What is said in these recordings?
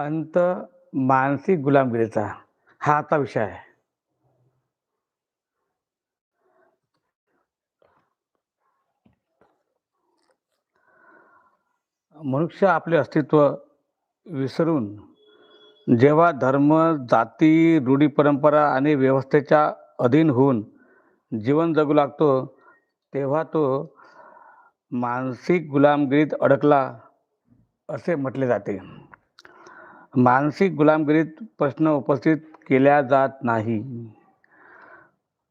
अंत मानसिक गुलामगिरीचा हा आता विषय आहे. मनुष्य आपले अस्तित्व विसरून जेव्हा धर्म जाती रूढी परंपरा आणि व्यवस्थेच्या अधीन होऊन जीवन जगू लागतो तेव्हा तो मानसिक गुलामगिरीत अडकला असे म्हटले जाते. मानसिक गुलामगिरीत प्रश्न उपस्थित केल्या जात नाही.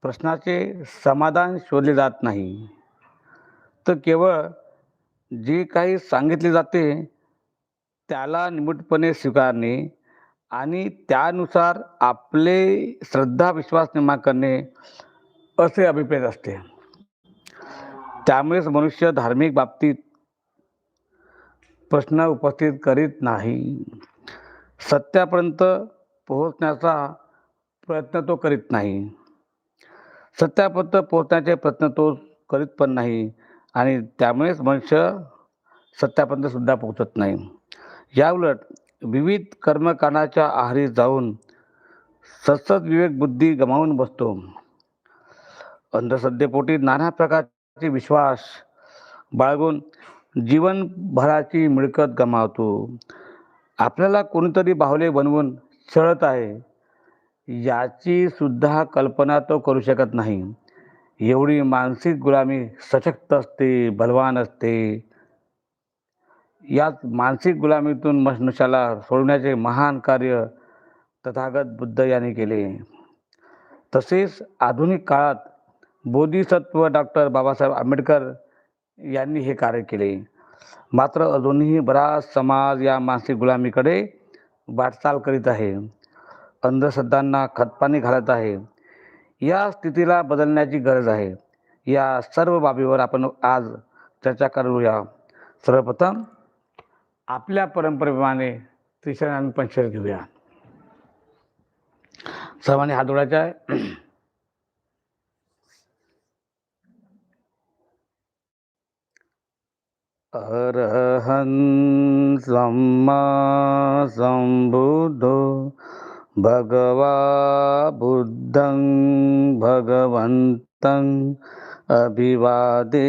प्रश्नाचे समाधान शोधले जात नाही. तर केवळ जे काही सांगितले जाते त्याला निमूटपणे स्वीकारणे आणि त्यानुसार आपले श्रद्धा विश्वास निर्माण करणे असे अभिप्रेत असते. त्यामुळेच मनुष्य धार्मिक बाबतीत प्रश्न उपस्थित करीत नाही. सत्यापर्यंत पोहोचण्याचा प्रयत्न तो करीत नाही. सत्यापर्यंत पोहोचण्याचे प्रयत्न तो करीत पण नाही आणि त्यामुळेच मनुष्य सत्यापर्यंत सुद्धा पोहोचत नाही. याउलट विविध कर्मकांडाच्या आहारी जाऊन सतत विवेक बुद्धी गमावून बसतो. अंधश्रद्धेपोटी नाना प्रकारचे विश्वास बाळगून जीवनभराची मिळकत गमावतो. आपल्याला कोणीतरी बाहुले बनवून छळत आहे याची सुद्धा कल्पना तो करू शकत नाही. एवढी मानसिक गुलामी सशक्त असते बलवान असते. याच मानसिक गुलामीतून मनुष्याला सोडण्याचे महान कार्य तथागत बुद्ध यांनी केले. तसेच आधुनिक काळात बोधिसत्व डॉक्टर बाबासाहेब आंबेडकर यांनी हे कार्य केले. मात्र अजूनही बराच समाज या मानसिक गुलामीकडे वाटचाल करीत आहे. अंधश्रद्धांना खतपाणी घालत आहे. या स्थितीला बदलण्याची गरज आहे. या सर्व बाबीवर आपण आज चर्चा करूया. सर्वप्रथम आपल्या परंपरेप्रमाणे त्रिशरण आणि पंचर घेऊया. सर्वांनी हात जोडायचा आहे. అర్హన్ సమ్మా సంబుద్ధో భగవా బుద్ధం భగవంతం అభివాదేమి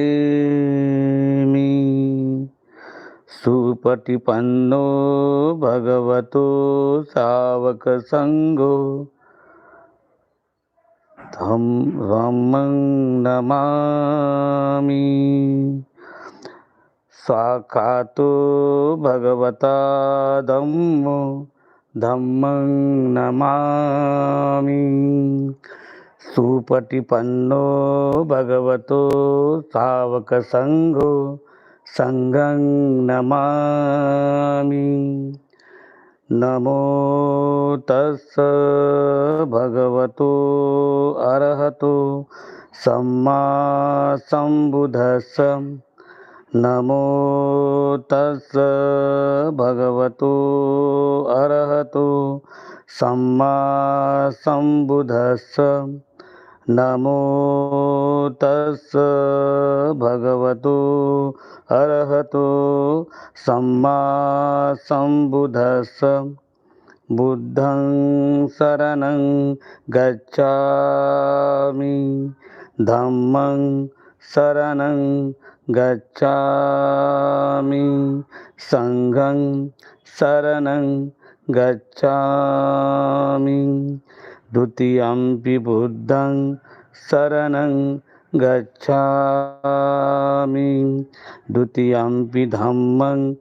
సుపటిపన్నో భగవతో సావక సంగో ధం రమం నమామి नमामि स्वाखातो भगवता धम्मो धम्मं नमामि सुपटिपन्नो भगवतो सावकसङ्गो सङ्गं नमामि नमो तस्स भगवतो अरहतो सम्मा सम्बुद्धस्स नमो तस् भगवतो अरहतो सम्मा सम्बुद्धस्स नमो तस् भगवतो अरहतो सम्मा सम्बुद्धस्स बुद्धं शरणं गच्छामि। धम्मं शरणं गच्छामि सङ्घं शरणं गच्छामि। द्वितीयम्पि बुद्धं शरणं गच्छामि। द्वितीयम्पि धम्मं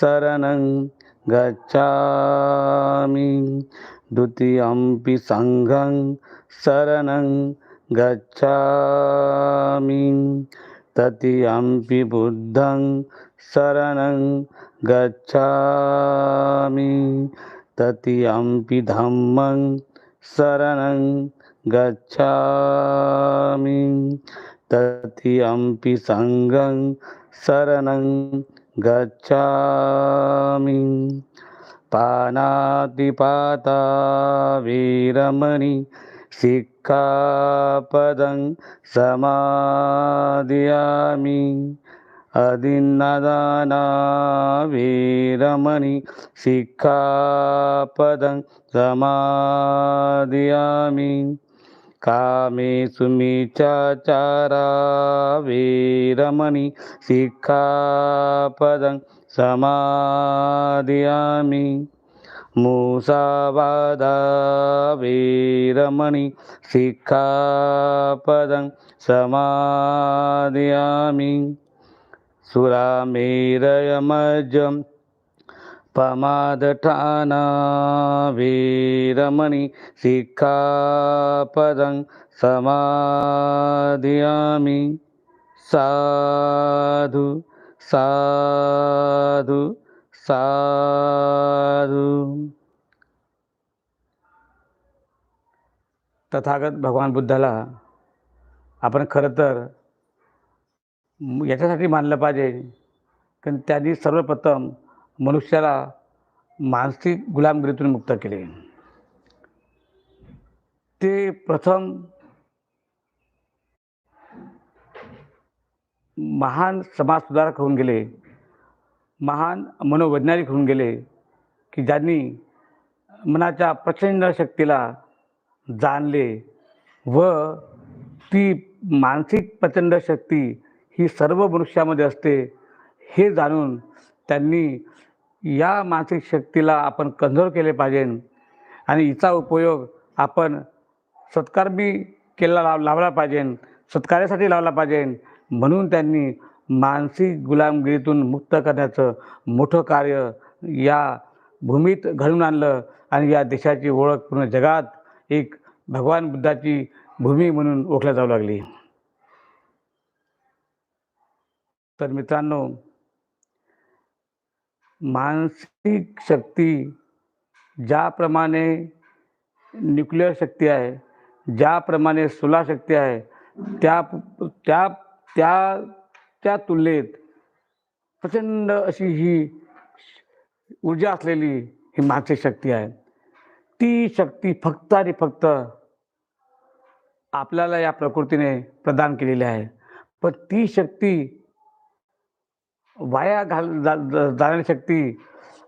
शरणं गच्छामि। द्वितीयम्पि सङ्घं शरणं गच्छामि। तृतीयम्पि बुद्धं शरणं गच्छामि। तृतीयम्पि धम्मं शरणं गच्छामि। तृतीयम्पि सङ्गं शरणं गच्छामि। पानातिपाता वीरमणि कापदं समादयामि। अदिन्नदानावीरमणि सिक्पदं समादयामि। कामे चाचारा वीरमणि शिक्पदं समादयामि। मूसावादा वीरमणि शिक्षापदं समादियामि। सुरामेरयमजं पमादठाना वीरमणि शिक्षापदं समादियामि। साधु साधु साधू। तथागत भगवान बुद्धाला आपण खरं तर याच्यासाठी मानलं पाहिजे कारण त्यांनी सर्वप्रथम मनुष्याला मानसिक गुलामगिरीतून मुक्त केले. ते प्रथम महान समाजसुधारक होऊन गेले. महान मनोवैज्ञानिक होऊन गेले की ज्यांनी मनाच्या प्रचंड शक्तीला जाणले व ती मानसिक प्रचंड शक्ती ही सर्व मनुष्यामध्ये असते हे जाणून त्यांनी या मानसिक शक्तीला आपण कन्झर्व केले पाहिजे आणि हिचा उपयोग आपण सत्कारबी केला लाव लावला पाहिजे सत्कार्यासाठी लावला पाहिजे म्हणून त्यांनी मानसिक गुलामगिरीतून मुक्त करण्याचं मोठं कार्य या भूमीत घडून आणलं आणि या देशाची ओळख पूर्ण जगात एक भगवान बुद्धाची भूमी म्हणून ओळखल्या जाऊ लागली. तर मित्रांनो मानसिक शक्ती ज्याप्रमाणे न्यूक्लिअर शक्ती आहे ज्याप्रमाणे सोलार शक्ती आहे त्या त्या त्या त्या तुलनेत प्रचंड अशी ही ऊर्जा असलेली ही मानसिक शक्ती आहे. ती शक्ती फक्त आणि फक्त आपल्याला या प्रकृतीने प्रदान केलेली आहे. पण ती शक्ती वाया घाल जा जाणारी शक्ती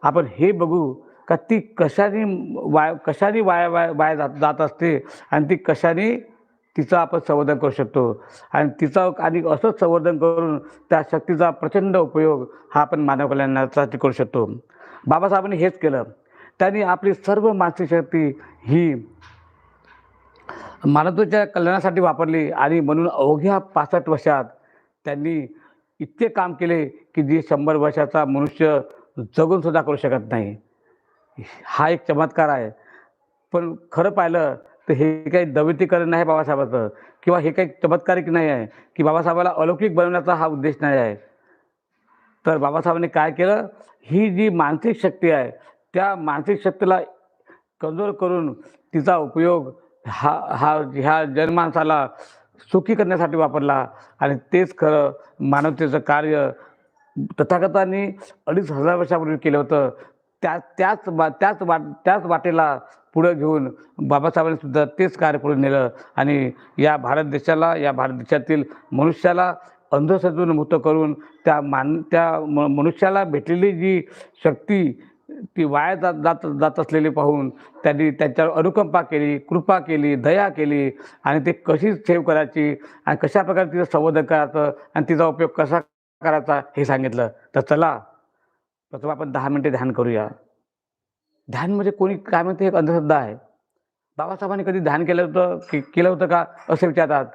आपण हे बघू का ती कशाने वाया कशाने वाया वाया वाया जात जात असते आणि ती कशाने तिचं आपण संवर्धन करू शकतो. आणि तिचा आणि असंच संवर्धन करून त्या शक्तीचा प्रचंड उपयोग हा आपण मानव कल्याणासाठी करू शकतो. बाबासाहेबांनी हेच केलं. त्यांनी आपली सर्व मानसिक शक्ती ही मानवतेच्या कल्याणासाठी वापरली आणि म्हणून अवघ्या पासष्ट वर्षात त्यांनी इतके काम केले की जे शंभर वर्षाचा मनुष्य जगून सुद्धा करू शकत नाही. हा एक चमत्कार आहे. पण खरं पाहिलं तर हे काही दवितीकरण नाही बाबासाहेबाचं? किंवा हे काही चमत्कारिक नाही आहे? की बाबासाहेबाला अलौकिक बनवण्याचा हा उद्देश नाही आहे? तर बाबासाहेबांनी काय केलं? ही जी मानसिक शक्ती आहे त्या मानसिक शक्तीला कमजोर करून तिचा उपयोग हा हा ह्या जनमानसाला सुखी करण्यासाठी वापरला. आणि तेच खरं मानवतेचं कार्य तथागतांनी अडीच हजार वर्षापूर्वी केलं होतं. त्या त्याच बा त्याच वाट त्याच वाटेला पुढं घेऊन बाबासाहेबांनी सुद्धा तेच कार्य पुढे नेलं. आणि या भारत देशाला या भारत देशातील मनुष्याला अंधश्रद्धेतून मुक्त करून त्या मान त्या म मनुष्याला भेटलेली जी शक्ती ती वाया जात जात जात असलेली पाहून त्यांनी त्यांच्यावर अनुकंपा केली कृपा केली दया केली. आणि ते कशी सेव करायची आणि कशा प्रकारे तिचं संवर्धन करायचं आणि तिचा उपयोग कसा करायचा हे सांगितलं. तर चला प्रथम आपण दहा मिनटे ध्यान करूया. ध्यान म्हणजे कोणी काय म्हणते एक अंधश्रद्धा आहे. बाबासाहेबांनी कधी ध्यान केलं होतं की केलं होतं का असे विचारतात.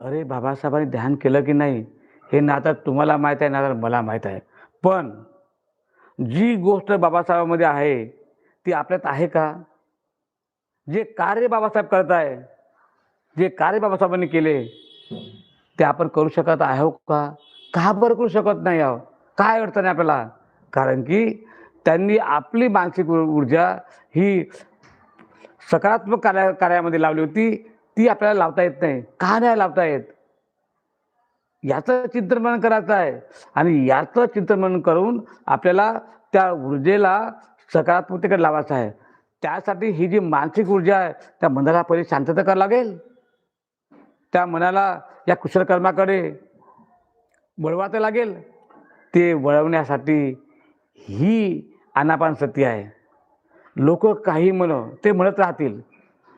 अरे बाबासाहेबांनी ध्यान केलं की नाही हे ना तर तुम्हाला माहीत आहे ना तर मला माहीत आहे. पण जी गोष्ट बाबासाहेबांमध्ये आहे ती आपल्यात आहे का? जे कार्य बाबासाहेब करत आहे जे कार्य बाबासाहेबांनी केले ते आपण करू शकत आहो का? का बरं करू शकत नाही आहो काय अडचण आहे आपल्याला? कारण की त्यांनी आपली मानसिक ऊर्जा ही सकारात्मक कार्या कार्यामध्ये लावली होती ती आपल्याला लावता येत नाही. का नाही लावता येत? याचं चिंतनमनन करायचं आहे. आणि याचं चिंतनमनन करून आपल्याला त्या ऊर्जेला सकारात्मकतेकडे लावायचं आहे. त्यासाठी ही जी मानसिक ऊर्जा आहे त्या मनाला पहिले शांतता करावं लागेल. त्या मनाला या कुशलकर्माकडे वळवायचं लागेल. ते वळवण्यासाठी ही अनापान सती आहे. लोक काही म्हण ते म्हणत राहतील.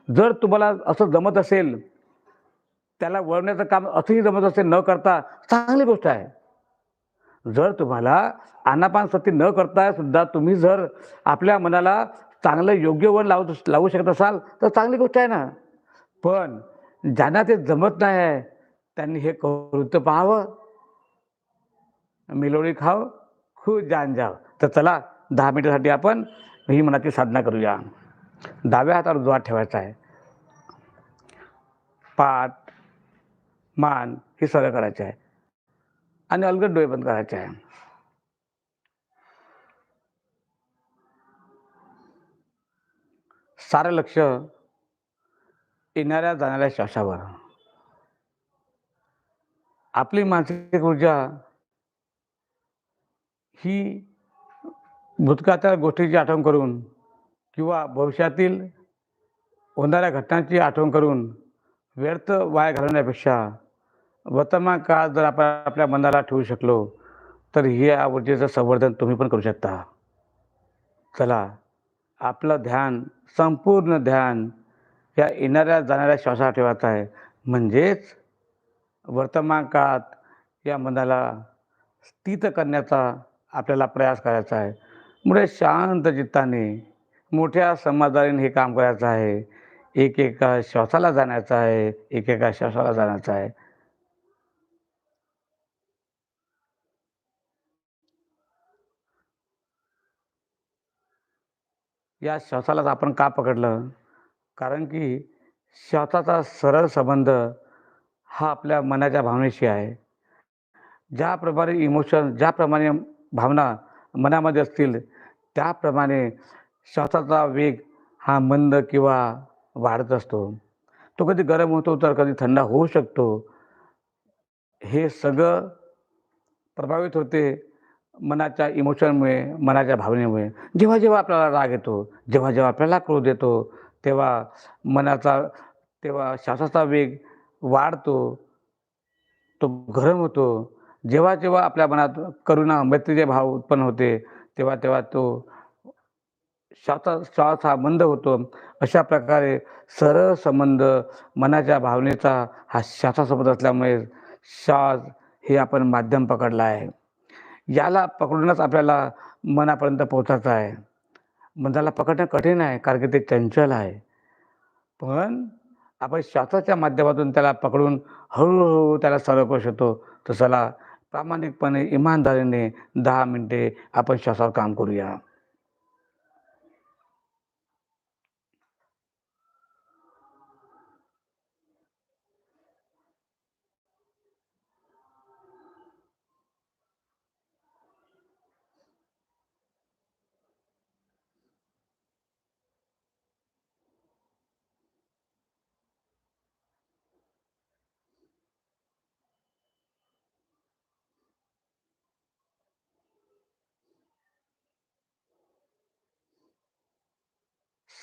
जर तुम्हाला असं जमत असेल त्याला वळवण्याचं काम असंही जमत असेल न करता चांगली गोष्ट आहे. जर तुम्हाला आनापान सती न करता सुद्धा तुम्ही जर आपल्या मनाला चांगलं योग्य वळण लावू लावू शकत असाल तर चांगली गोष्ट आहे ना. पण ज्यांना ते जमत नाही आहे त्यांनी हे कृत्य पाहावं. मिलोळी खाव खूप जान जाव. तर चला दहा मिनिटासाठी आपण ही मनाची साधना करूया. डाव्या हातावर उजवा ठेवायचा आहे. पाठ मान हे सरळ करायचे आहे. आणि अलगद डोळे बंद करायचे आहे. सारं लक्ष येणाऱ्या जाणाऱ्या श्वासावर. आपली मानसिक ऊर्जा ही भूतकाळाच्या गोष्टीची आठवण करून किंवा भविष्यातील होणाऱ्या घटनांची आठवण करून व्यर्थ वाया घालवण्यापेक्षा वर्तमान काळात जर आपण आपल्या मनाला ठेवू शकलो तर या ऊर्जेचं संवर्धन तुम्ही पण करू शकता. चला आपलं ध्यान संपूर्ण ध्यान या येणाऱ्या जाणाऱ्या श्वासाला ठेवायचं आहे म्हणजेच वर्तमान काळात या मनाला स्थित करण्याचा आपल्याला प्रयास करायचा आहे. मुळे शांत चित्ताने मोठ्या समाधानाने हे काम करायचं आहे. एकेका श्वासाला जाण्याचं आहे एकेका श्वासाला जाण्याचं आहे. या श्वासालाच आपण का पकडलं? कारण की श्वासाचा सरळ संबंध हा आपल्या मनाच्या भावनेशी आहे. ज्याप्रमाणे इमोशन ज्याप्रमाणे भावना मनामध्ये असतील त्याप्रमाणे श्वासाचा वेग हा मंद किंवा वाढत असतो. तो कधी गरम होतो तर कधी थंड होऊ शकतो. हे सगळं प्रभावित होते मनाच्या इमोशनमुळे मनाच्या भावनेमुळे. जेव्हा जेव्हा आपल्याला राग येतो जेव्हा जेव्हा आपल्याला क्रोध येतो तेव्हा मनाचा तेव्हा श्वासाचा वेग वाढतो तो गरम होतो. जेव्हा जेव्हा आपल्या मनात करुणा मैत्रीचे भाव उत्पन्न होते तेव्हा तेव्हा तो श्वासा श्वास हा मंद होतो. अशा प्रकारे सरळ संबंध मनाच्या भावनेचा हा श्वासासोबत असल्यामुळे श्वास हे आपण माध्यम पकडला आहे. याला पकडूनच आपल्याला मनापर्यंत पोहोचायचं आहे. मनाला पकडणं कठीण आहे कारण की ते चंचल आहे. पण आपण श्वासाच्या माध्यमातून त्याला पकडून हळूहळू त्याला सरळ करू शकतो तसाला प्रामाणिकपणे इमानदारीने दहा मिनटे आपण श्वासावर काम करूया.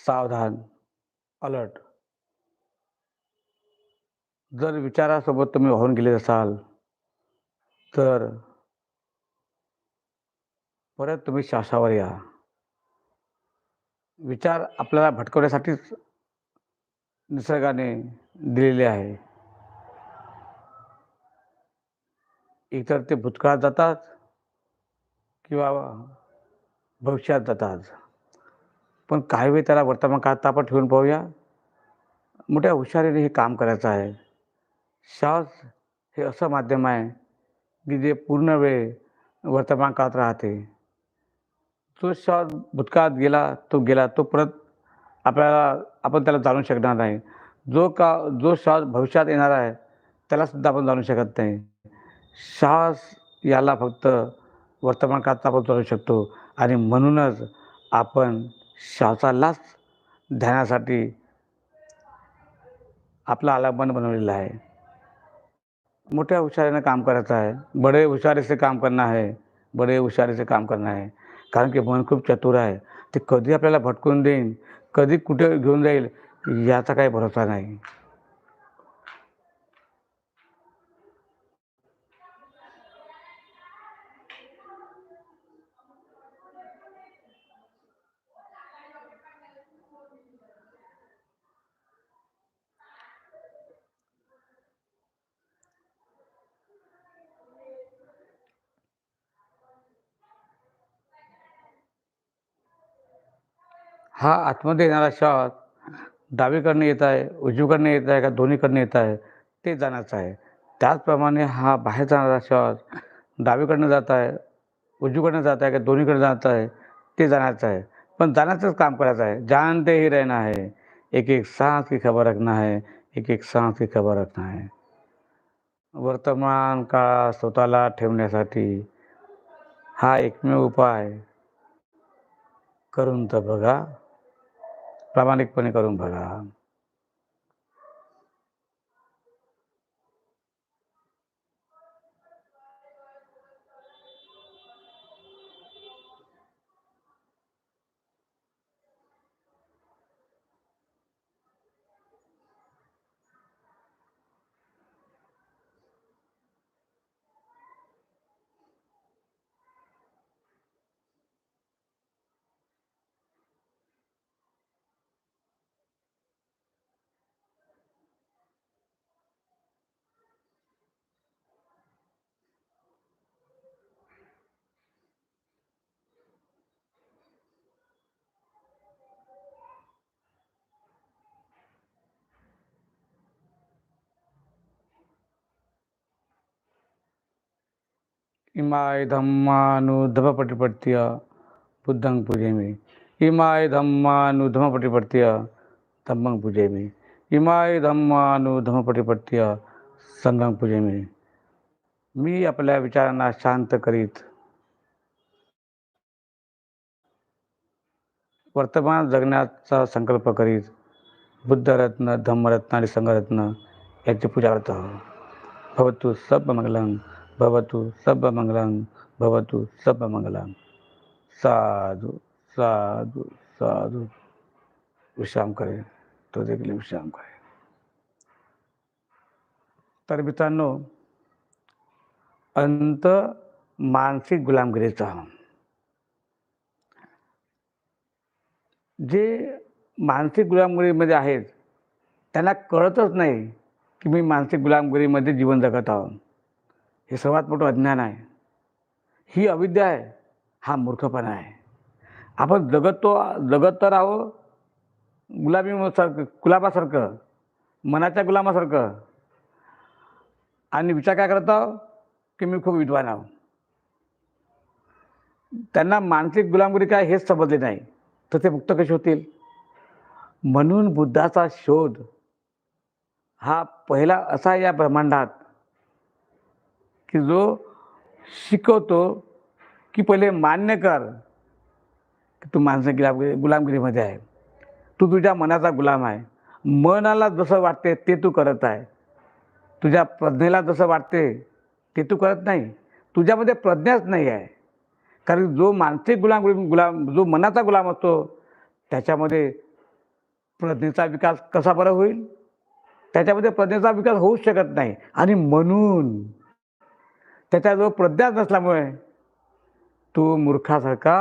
सावधान. अलर्ट जर विचारासोबत तुम्ही वाहून गेले असाल तर परत तुम्ही श्वासावर या. विचार आपल्याला भटकवण्यासाठीच निसर्गाने दिलेले आहे. एकतर ते भूतकाळात जातात किंवा भविष्यात जातात. पण काही वेळ त्याला वर्तमान काळात आपण ठेवून पाहूया. मोठ्या हुशारीने हे काम करायचं आहे. श्वास हे असं माध्यम आहे की जे पूर्ण वेळ वर्तमान काळात राहते. जो श्वास भूतकाळात गेला तो गेला तो परत आपल्याला आपण त्याला जाणू शकणार नाही. जो का जो श्वास भविष्यात येणार आहे त्यालासुद्धा आपण जाणू शकत नाही. श्वास याला फक्त वर्तमान काळात आपण जाणू शकतो आणि म्हणूनच आपण श्वासालाच ध्यानासाठी आपला आलापन बनवलेला आहे. मोठ्या हुशारीनं काम करायचं आहे. बडे हुशारीचे काम करणं आहे. बडे हुशारीचे काम करणं आहे. कारण की मन खूप चतुर आहे. ते कधी आपल्याला भटकून देईन? कधी कुठे घेऊन जाईल? याचा काही भरोसा नाही. हा आतमध्ये येणारा श्वास डावीकडनं येत आहे उजवीकडनं येत आहे का दोन्हीकडनं येत आहे ते जाण्याचं आहे. त्याचप्रमाणे हा बाहेर जाणारा श्वास डावीकडनं जात आहे उजवीकडनं जात आहे का दोन्हीकडे जात आहे ते जाण्याचं आहे. पण जाण्याचंच काम करायचं आहे. जानते ही रहना आहे एक एक सांस की खबर रखना है एक एक सांस की खबर रखना है वर्तमान काळात स्वतःला ठेवण्यासाठी हा एकमेव उपाय करून तर बघा. प्रामाणिकपणे करून बघा. इमाय धम्मानुधमपटिपत्य बुद्धं पूजयामि। इमाय धम्मानुधमपटिपत्य धम्मं पूजयामि। इमाय धम्मानुधमपटिपत्य संघं पूजयामि। मी आपल्या विचारांना शांत करीत वर्तमान जगण्याचा संकल्प करीत बुद्धरत्न धम्मरत्न आणि संघरत्न याची पूजा करत. भवतु सब मंगलं भवतु सर्वमङ्गलं भवतु सर्वमङ्गलं। साधू साधू साधू। विश्राम करे तो देखील विश्राम करे। तर मित्रांनो अंत मानसिक गुलामगिरीचा जे मानसिक गुलामगिरीमध्ये आहेत त्यांना कळतच नाही की मी मानसिक गुलामगिरीमध्ये जीवन जगत आहोत। हे सर्वात मोठं अज्ञान आहे. ही अविद्या आहे हा मूर्खपणा आहे. आपण जगत तो जगत तर आहो गुलाबीसारखं गुलाबासारखं मनाच्या गुलामासारखं. आणि विचार काय करत आहो की मी खूप विद्वान आहो त्यांना मानसिक गुलामगिरी काय हेच समजले नाही. तर ते मुक्त कसे होतील? म्हणून बुद्धाचा शोध हा पहिला असा या ब्रह्मांडात की जो शिकवतो की पहिले मान्य कर की तू माणसं गुलामगिरी गुलामगिरीमध्ये आहे. तू तुझ्या मनाचा गुलाम आहे. मनाला जसं वाटते ते तू करत आहे. तुझ्या प्रज्ञेला जसं वाटते ते तू करत नाही. तुझ्यामध्ये प्रज्ञाच नाही आहे. कारण जो मानसिक गुलाम गुलाम जो मनाचा गुलाम असतो त्याच्यामध्ये प्रज्ञेचा विकास कसा बरं होईल? त्याच्यामध्ये प्रज्ञेचा विकास होऊच शकत नाही. आणि म्हणून त्याच्याजवळ प्रज्ञाच नसल्यामुळे तो मूर्खासारखा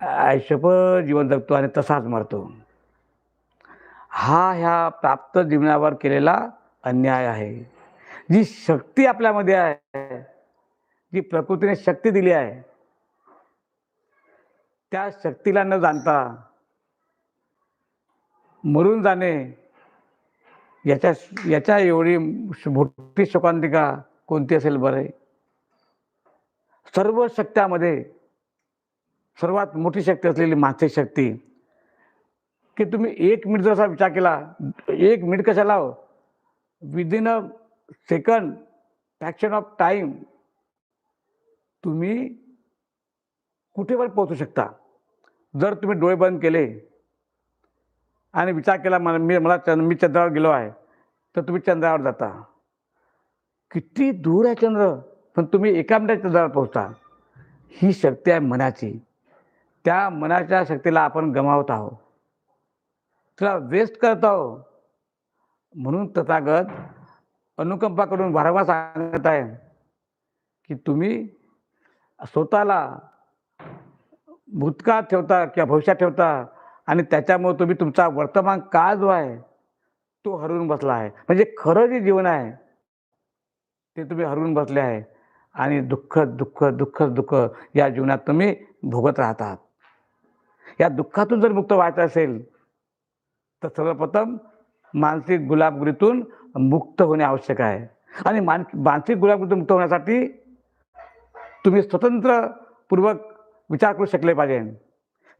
आयुष्यभर जीवन जगतो आणि तसाच मरतो. हा ह्या प्राप्त जीवनावर केलेला अन्याय आहे. जी शक्ती आपल्यामध्ये आहे जी प्रकृतीने शक्ती दिली आहे त्या शक्तीला न जाणता मरून जाणे याच्या याच्या एवढी मोठी शोकांतिका कोणती असेल बरं सर्व शक्त्यामध्ये सर्वात मोठी शक्ती असलेली मानसिक शक्ती की तुम्ही एक मिनिट जसा विचार केला एक मिनिट कशाला हो? Within a second fraction of time तुम्ही कुठे पण पोहोचू शकता? जर तुम्ही डोळे बंद केले आणि विचार केला मला मी मला चंद मी चंद्रावर गेलो आहे तर तुम्ही चंद्रावर जाता. किती दूर आहे चंद्र? पण तुम्ही एका मिनिटात चंद्रावर पोहोचता. ही शक्ती आहे मनाची. त्या मनाच्या शक्तीला आपण गमावत आहोत. तिला वेस्ट करत आहोत. म्हणून तथागत अनुकंपाकडून वारंवार सांगत आहे की तुम्ही स्वतःला भूतकाळ ठेवता किंवा भविष्यात ठेवता आणि त्याच्यामुळे तुम्ही तुमचा वर्तमान काळ जो आहे तो हरवून बसला आहे. म्हणजे खरं जे जीवन आहे ते तुम्ही हरवून बसले आहे. आणि दुःख दुःख दुःख दुःख या जीवनात तुम्ही भोगत राहतात या दुःखातून जर मुक्त व्हायचं असेल तर सर्वप्रथम मानसिक गुलाबगुरीतून मुक्त होणे आवश्यक आहे. आणि मान मानसिक गुलाबगुरीतून मुक्त होण्यासाठी तुम्ही स्वतंत्रपूर्वक विचार करू शकले पाहिजे.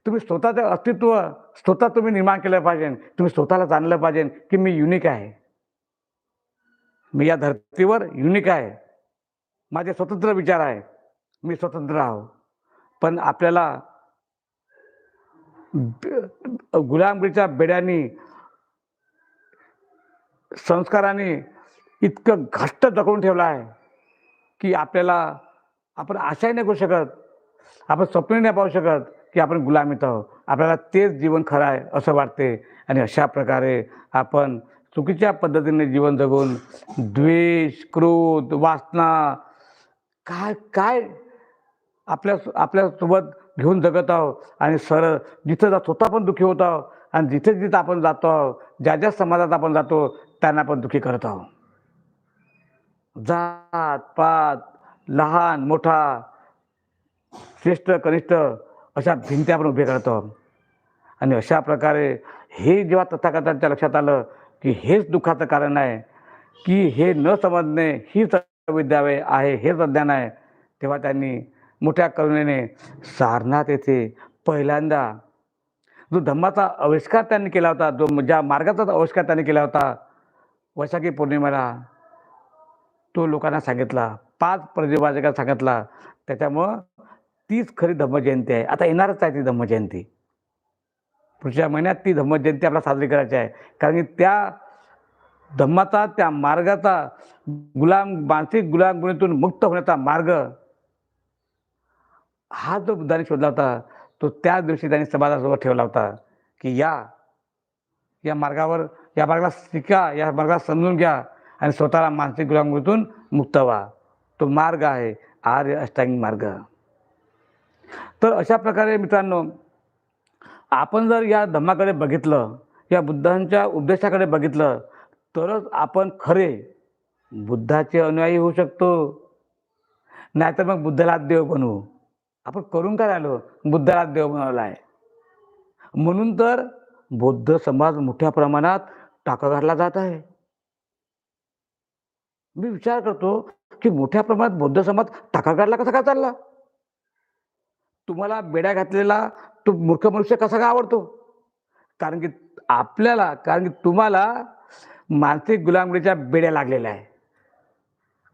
तुम्ही स्वतःचं अस्तित्व स्वतः तुम्ही निर्माण केलं पाहिजे. तुम्ही स्वतःला जाणलं पाहिजे की मी युनिक आहे. मी या धर्तीवर युनिक आहे. माझे स्वतंत्र विचार आहे मी स्वतंत्र आहो. पण आपल्याला गुलामगिरीच्या बेड्यांनी संस्काराने इतकं घट्ट दखवून ठेवलं आहे की आपल्याला आपण आशाही नाही करू शकत. आपण स्वप्न नाही पाहू शकत की आपण गुलामीत आहोत. आपल्याला तेच जीवन खरं आहे असं वाटते. आणि अशा प्रकारे आपण चुकीच्या पद्धतीने जीवन जगून द्वेष क्रोध वासना काय काय आपल्या आपल्यासोबत घेऊन जगत आहोत आणि सरळ जिथं जा स्वतः पण दुःखी होत आहोत आणि जिथे जिथं आपण जातो आहोत ज्या ज्या समाजात आपण जातो त्यांना पण दुःखी करत आहोत. जात पात लहान मोठा श्रेष्ठ कनिष्ठ अशा भिंती आपण उभे करत आहोत. आणि अशा प्रकारे हे जेव्हा तथाकथांच्या लक्षात आलं की हेच दुःखाचं कारण आहे की हे न समजणे हीच विद्यावय आहे हेच अज्ञान आहे. तेव्हा त्यांनी मोठ्या करुणेने सारनाथ येथे पहिल्यांदा जो धम्माचा आविष्कार त्यांनी केला होता जो ज्या मार्गाचा आविष्कार त्यांनी केला होता वैशाखी पौर्णिमेला तो लोकांना सांगितला पाच प्रतिभाजकांना सांगितला त्याच्यामुळं तीच खरी धम्मजयंती आहे. आता येणारच आहे ती धम्मजयंती. पुढच्या महिन्यात ती धम्मजयंती आपल्याला साजरी करायची आहे. कारण की त्या धम्माचा त्या मार्गाचा गुलाम मानसिक गुलामगुणीतून मुक्त होण्याचा मार्ग हा जो बुद्धाने शोधला होता तो त्याच दिवशी त्यांनी समाजासोबत ठेवला होता की या या मार्गावर या मार्गाला शिका या मार्गाला समजून घ्या आणि स्वतःला मानसिक गुलामगुणीतून मुक्त व्हा. तो मार्ग आहे आर्य अष्टांगिक मार्ग. तर अशा प्रकारे मित्रांनो आपण जर या धम्माकडे बघितलं या बुद्धांच्या उपदेशाकडे बघितलं तरच आपण खरे. बुद्धाचे अनुयायी होऊ शकतो. नाहीतर मग बुद्धाला देव बनवू. आपण करून काय राहिलो? बुद्धाला देव बनवला आहे. म्हणून तर बौद्ध समाज मोठ्या प्रमाणात टाका घातला जात आहे. मी विचार करतो की मोठ्या प्रमाणात बौद्ध समाज टाका काढला कसा काय चालला? तुम्हाला बेड्या घातलेला तो मूर्ख मनुष्य कसा का आवडतो? कारण की आपल्याला कारण की तुम्हाला मानसिक गुलामगिरीच्या बेड्या लागलेल्या आहे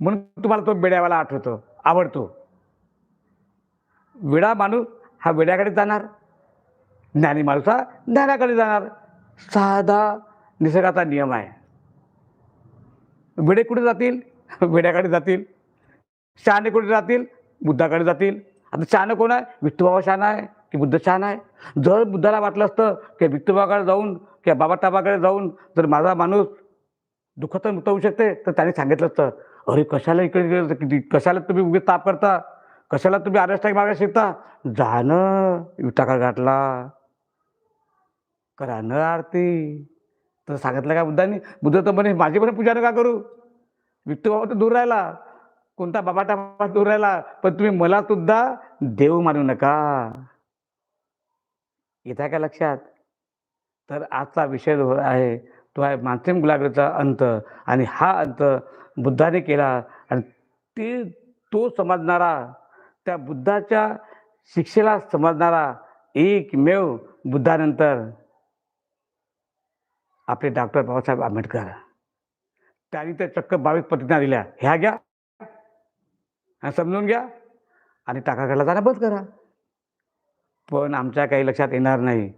म्हणून तुम्हाला तो बेड्यावाला आठवतो आवडतो. विडा माणूस हा वेड्याकडे जाणार ज्ञानी माणूस हा ज्ञानाकडे जाणार. साधा निसर्गाचा नियम आहे. वेडे कुठे जातील? वेड्याकडे जातील. शहाणे कुठे जातील? बुद्धाकडे जातील. आता शहाणं कोण आहे? विठ्ठूबाबा शहाणा आहे की बुद्ध शहाणा आहे? जर बुद्धाला वाटलं असतं की विठ्ठूबाबाकडे जाऊन किंवा बाबाटाबाकडे जाऊन जर माझा माणूस दुःखातून मुक्त होऊ शकते तर त्याने सांगितलं असतं अरे कशाला इकडे गेलं? किती कशाला तुम्ही उगे ताप करता? कशाला तुम्ही आरष्टाक मागे शिकता जाणं विटाका घातला करा न आरती. तर सांगितलं का बुद्धांनी? बुद्ध तर म्हणे माझी पण पूजा का करू. विठ्ठूबाबा तर दूर राहिला. कोणता बाबा टाबा दूर राहिला पण तुम्ही मला सुद्धा देव मानू नका. येत आहे का लक्षात? तर आजचा विषय जो आहे तो आहे मानसिम गुलागरचा अंत. आणि हा अंत बुद्धाने केला आणि ते तो समजणारा त्या बुद्धाच्या शिक्षेला समजणारा एकमेव बुद्धानंतर आपले डॉक्टर बाबासाहेब आंबेडकर. त्यांनी त्या चक्क बावीस प्रतिज्ञा दिल्या. ह्या घ्या. समजून घ्या. आणि टाकाकडला जाणं बंद करा. पण आमच्या काही लक्षात येणार नाही.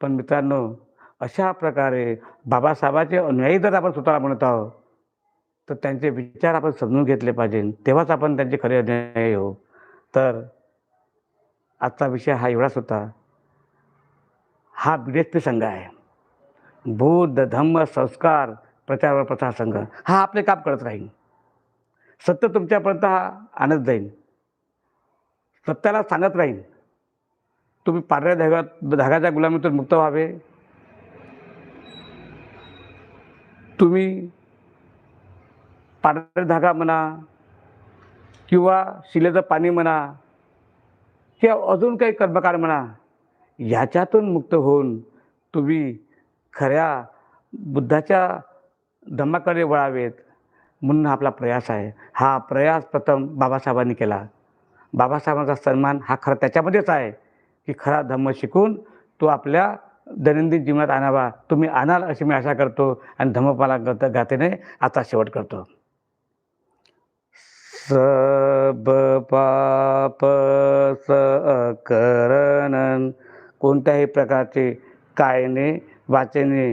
पण मित्रांनो अशा प्रकारे बाबासाहेबाचे अनुयायी जर आपण स्वतःला म्हणत आहोत तर त्यांचे विचार आपण समजून घेतले पाहिजे. तेव्हाच आपण त्यांचे खरे अनुयायी हो तर आजचा विषय हा एवढाच होता. हा बी एस पी संघ आहे. बुद्ध धम्म संस्कार प्रचार व प्रसार संघ. हा आपले काम करत राहील. सत्य तुमच्यापर्यंत हा आणत जाईल. सत्याला सांगत राहील. तुम्ही पांढऱ्या धागा धागाच्या गुलामीतून मुक्त व्हावे. तुम्ही पांढरा धागा म्हणा किंवा शिलेचं पाणी म्हणा किंवा अजून काही कर्मकार म्हणा ह्याच्यातून मुक्त होऊन तुम्ही खऱ्या बुद्धाच्या धम्माकडे वळावेत म्हणून हा आपला प्रयास आहे. हा प्रयास प्रथम बाबासाहेबांनी केला. बाबासाहेबांचा सन्मान हा खरा त्याच्यामध्येच आहे की खरा धम्म शिकून तो आपल्या दैनंदिन जीवनात आणावा. तुम्ही आणाल अशी मी आशा करतो आणि धम्मपाला गत गातेने आता शेवट करतो. सब पाप करणन कोणत्याही प्रकारचे कायने वाचेने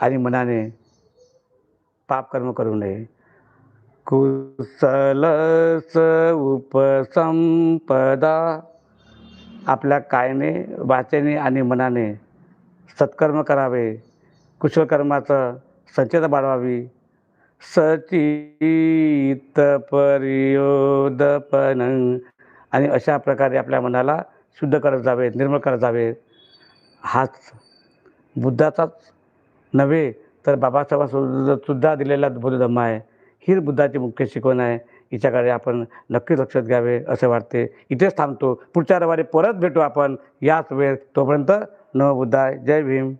आणि मनाने पाप कर्म करू नये. कुशलस उपसंपदा. आपल्या कायने वाचेने आणि मनाने सत्कर्म करावे. कुशलकर्माचं संचेत बाळवावी. सचित परियोदपन आणि अशा प्रकारे आपल्या मनाला शुद्ध करत जावे निर्मळ करत जावे. हाच बुद्धाचाच नव्हे तर बाबासाहेब सुद्धा दिलेला बुद्धधम्म आहे. हीच बुद्धाची मुख्य शिकवण आहे. हिच्याकडे आपण नक्की लक्षात घ्यावे असे वाटते. इथेच थांबतो. पुढच्या रविवारी परत भेटू आपण. याच वेळ तोपर्यंत न बुद्धाय. जय भीम.